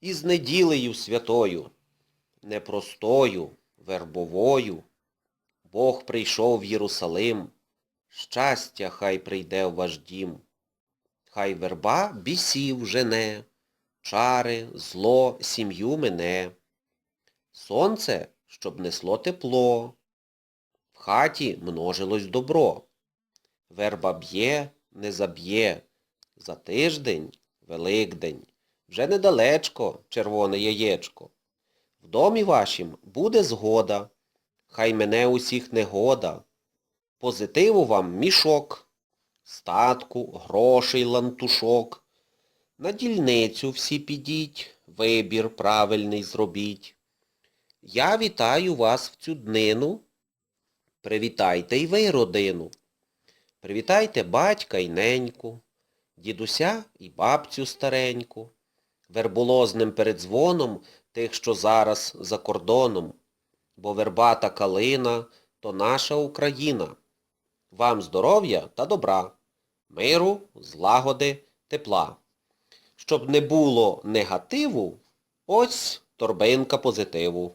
Із неділею святою, непростою, вербовою, Бог прийшов в Єрусалим, щастя хай прийде в ваш дім. Хай верба бісів жене, чари, зло, сім'ю мене. Сонце, щоб несло тепло, в хаті множилось добро. Верба б'є, не заб'є, за тиждень Великдень. Вже недалечко червоне яєчко. В домі вашім буде згода, хай мене усіх негода. Позитиву вам мішок, статку, грошей лантушок. На дільницю всі підіть, вибір правильний зробіть. Я вітаю вас в цю днину. Привітайте й ви родину. Привітайте батька й неньку, дідуся і бабцю стареньку, верболозним передзвоном тих, що зараз за кордоном, бо вербата калина то наша Україна. Вам здоров'я та добра, миру, злагоди, тепла. Щоб не було негативу, ось торбинка позитиву.